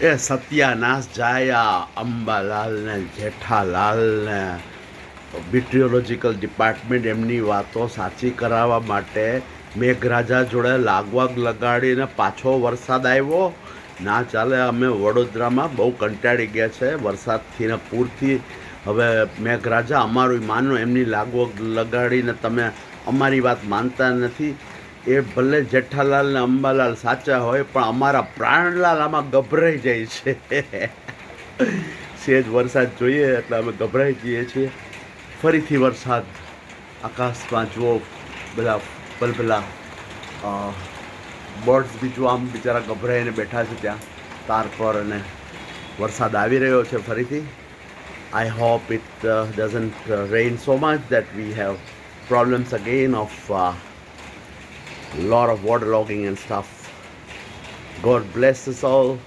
એ સત્યાનાશ જાયા, અંબાલાલને, જેઠાલાલને. Jethalal department એમની વાતો સાચી કરાવવા માટે મેઘરાજા જોડે લાગવાગ લગાડીને પાછો વરસાદ આવ્યો. ના ચાલે, અમે વડોદરામાં બહુ કંટાળી ગયા છે. વરસાદથી ને પૂરથી હવે મેઘરાજા અમારું માનો, એમની લાગવગ લગાડીને તમે અમારી વાત માનતા નથી. એ ભલે જેઠાલાલ ને અંબાલાલ સાચા હોય, પણ અમારા પ્રાણલાલ આમાં ગભરાઈ જાય છે. સેજ વરસાદ જોઈએ એટલે અમે ગભરાઈ જઈએ છીએ. ફરીથી વરસાદ, આકાશમાં જુઓ, બધા બલબલા બર્ડ્સ બીજું આમ બિચારા ગભરાઈને બેઠા છે ત્યાં. તાર પર અને વરસાદ આવી રહ્યો છે ફરીથી. I hope it doesn't rain so much that we have problems again of lot of waterlogging and stuff. God bless us all.